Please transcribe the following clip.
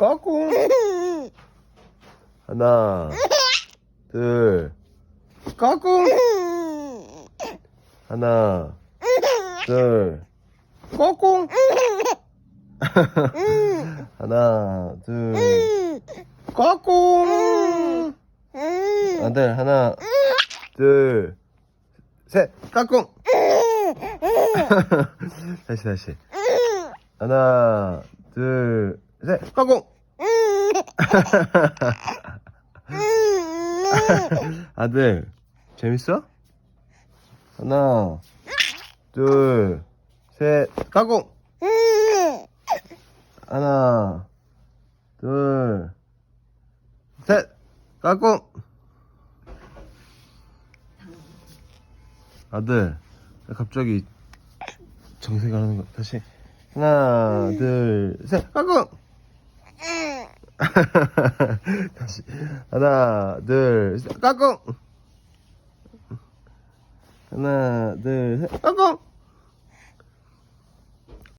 까꿍. 하나, 둘, 까꿍. 하나, 둘, 까꿍. 하나, 둘, 까꿍. 아들, 하나, 둘, 셋, 까꿍. 다시, 다시. 하나, 둘, 셋, 까꿍. 아들, 재밌어? 하나, 둘, 셋, 까꿍. 하나, 둘, 셋, 까꿍. 아들, 왜 갑자기 정색을 하는 거 다시 하나, 둘, 셋, 까꿍. 다시 하나, 둘, 셋, 까꿍. 하나, 둘, 셋, 까꿍.